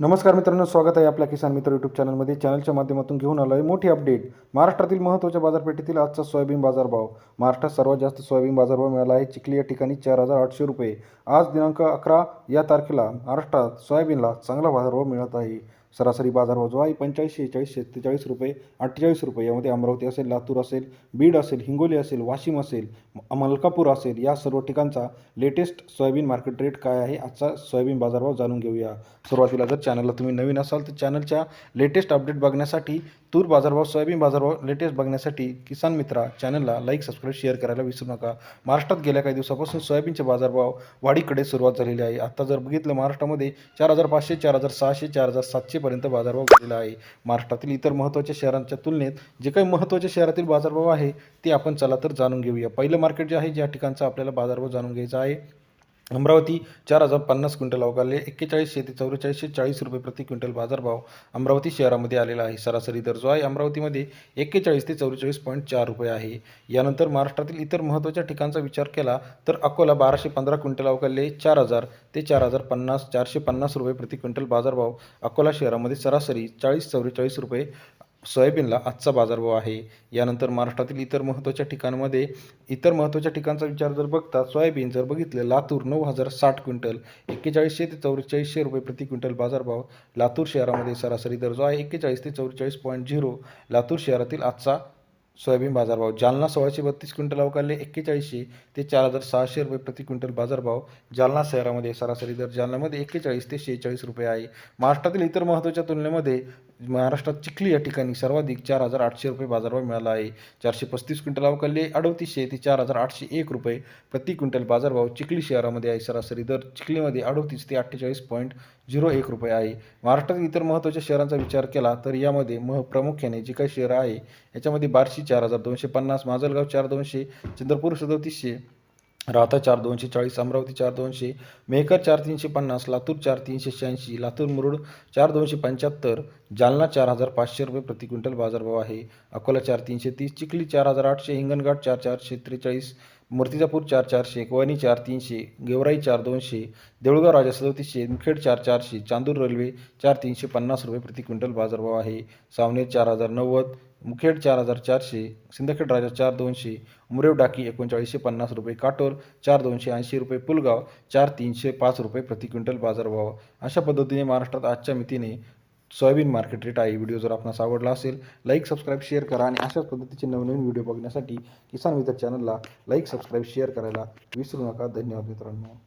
नमस्कार मित्रांनो स्वागत आहे आपल्या किसान मित्र यूट्यूब चॅनलमध्ये चॅनलच्या माध्यमातून घेऊन आलो आहे मोठी अपडेट महाराष्ट्रातील महत्त्वाच्या बाजारपेठेतील आजचा सोयाबीन बाजारभाव. महाराष्ट्रात सर्वात जास्त सोयाबीन बाजारभाव मिळाला आहे चिखली या ठिकाणी चार हजार आठशे रुपये. आज दिनांक अकरा या तारखेला महाराष्ट्रात सोयाबीनला चांगला बाजारभाव मिळत आहे. सरासरी बाजारभाव जो आहे पंचेचाळीस शेहेचाळीस सत्तेचाळीस रुपये अठ्ठेचाळीस रुपये यामध्ये अमरावती असेल लातूर असेल बीड असेल हिंगोली असेल वाशिम असेल मलकापूर असेल या सर्व ठिकाणचा लेटेस्ट सोयाबीन मार्केट रेट काय आहे? आजचा सोयाबीन बाजारभाव जाणून घेऊया. सुरुवातीला जर चॅनलला तुम्ही नवीन असाल तर चॅनलच्या लेटेस्ट अपडेट बघण्यासाठी तूर बाजारभाव सोयाबीन बाजारभाव लेटेस्ट बघण्यासाठी किसान मित्रा चॅनलला लाईक सबस्क्राईब शेअर करायला विसरू नका. महाराष्ट्रात गेल्या काही दिवसापासून सोयाबीनचे बाजारभाव वाढीकडे सुरुवात झालेली आहे. आता जर बघितलं महाराष्ट्रामध्ये चार हजार पाचशे चार हजार सहाशे चार हजार सातशेपर्यंत बाजारभाव गेलेला आहे. महाराष्ट्रातील इतर महत्त्वाच्या शहरांच्या तुलनेत जे काही महत्त्वाच्या शहरातील बाजारभाव आहे ते आपण चला तर जाणून घेऊया. पहिलं मार्केट जे आहे ज्या ठिकाणचं आपल्याला बाजारभाव जाणून घ्यायचा आहे अमरावती चार हजार पन्नास क्विंटल अवकाले एक्केचाळीस ते चौवेचाळीसशे चाळीस रुपये प्रति क्विंटल बाजारभाव अमरावती शहरामध्ये आलेला आहे. सरासरी दर जो आहे अमरावतीमध्ये एक्केचाळीस ते चौवेचाळीस पॉईंट चार रुपये आहे. यानंतर महाराष्ट्रातील इतर महत्त्वाच्या ठिकाणचा विचार केला तर अकोला बाराशे पंधरा क्विंटल अवकाले चार हजार ते चार हजार पन्नास चारशे पन्नास रुपये प्रति क्विंटल बाजारभाव अकोला शहरामध्ये सरासरी चाळीस चौवेचाळीस रुपये सोयाबीनला आजचा बाजारभाव आहे. यानंतर महाराष्ट्रातील इतर महत्त्वाच्या ठिकाणमध्ये इतर महत्त्वाच्या ठिकाणचा विचार जर बघता सोयाबीन जर बघितलं लातूर नऊ हजार साठ क्विंटल एक्केचाळीसशे ते चौवेचाळीसशे रुपये प्रति क्विंटल बाजारभाव लातूर शहरामध्ये सरासरी दर जो आहे एक्केचाळीस ते चौवेचाळीस पॉईंट झिरो लातूर शहरातील आजचा सोयाबीन बाजारभाव. जालना सोळाशे बत्तीस क्विंटल अवकारले एक्केचाळीसशे ते चार हजार सहाशे रुपये प्रति क्विंटल बाजारभाव. जालना शहरामध्ये सरासरी दर जालनामध्ये एक्केचाळीस ते शेहेचाळीस रुपये आहे. महाराष्ट्रातील इतर महत्त्वाच्या तुलनेमध्ये महाराष्ट्रात चिखली या ठिकाणी सर्वाधिक चार हजार आठशे रुपये बाजारभाव मिळाला आहे. चारशे पस्तीस क्विंटल अवकाले अडतीसशे ते चार हजार आठशे एक रुपये प्रति क्विंटल बाजारभाव चिखली शहरामध्ये आहे. सरासरी दर चिखलीमध्ये अडतीस ते अठ्ठेचाळीस पॉईंट झिरो एक रुपये आहे. महाराष्ट्रात इतर महत्त्वाच्या शहरांचा विचार केला तर यामध्ये मह प्रामुख्याने जे काही शहरं आहे याच्यामध्ये बार्शी चार हजार दोनशे पन्नास माजलगाव चार दोनशे चंद्रपूर सदतीसशे राहता चार दोनशे चाळीस अमरावती चार दोनशे मेहकर चार तीनशे पन्नास लातूर चार तीनशे शहाऐंशी लातूर मुरुड चार दोनशे पंच्याहत्तर जालना चार हजार पाचशे रुपये प्रति क्विंटल बाजारभाव आहे. अकोला चार तीनशे तीस चिखली चार हजार आठशे हिंगणघाट चार चारशे त्रेचाळीस मूर्तिजापूर चार चारशे वणी चार तीनशे गेवराई चार दोनशे देऊळगाव राजा सदोतीसशे मुखेड चार चारशे चांदूर रेल्वे चार तीनशे पन्नास रुपये प्रति क्विंटल बाजारभाव आहे. सावनेर चार हजार नव्वद मुखेड चार हजार चारशे सिंदखेड राजा चार दोनशे मुरेव डाकी एकोणचाळीसशे पन्नास रुपये काटोल चार दोनशे ऐंशी रुपये पुलगाव चार तीनशे पाच रुपये प्रति क्विंटल बाजारभाव अशा पद्धतीने महाराष्ट्रात आजच्या मितीने सोयाबीन मार्केट रेट आहे. व्हिडिओ जर आपणास आवडला असेल लाईक सबस्क्राईब शेअर करा आणि अशाच पद्धतीचे नवनवीन व्हिडिओ बघण्यासाठी किसान मित्र चॅनलला लाईक सबस्क्राईब शेअर करायला विसरू नका. धन्यवाद मित्रांनो.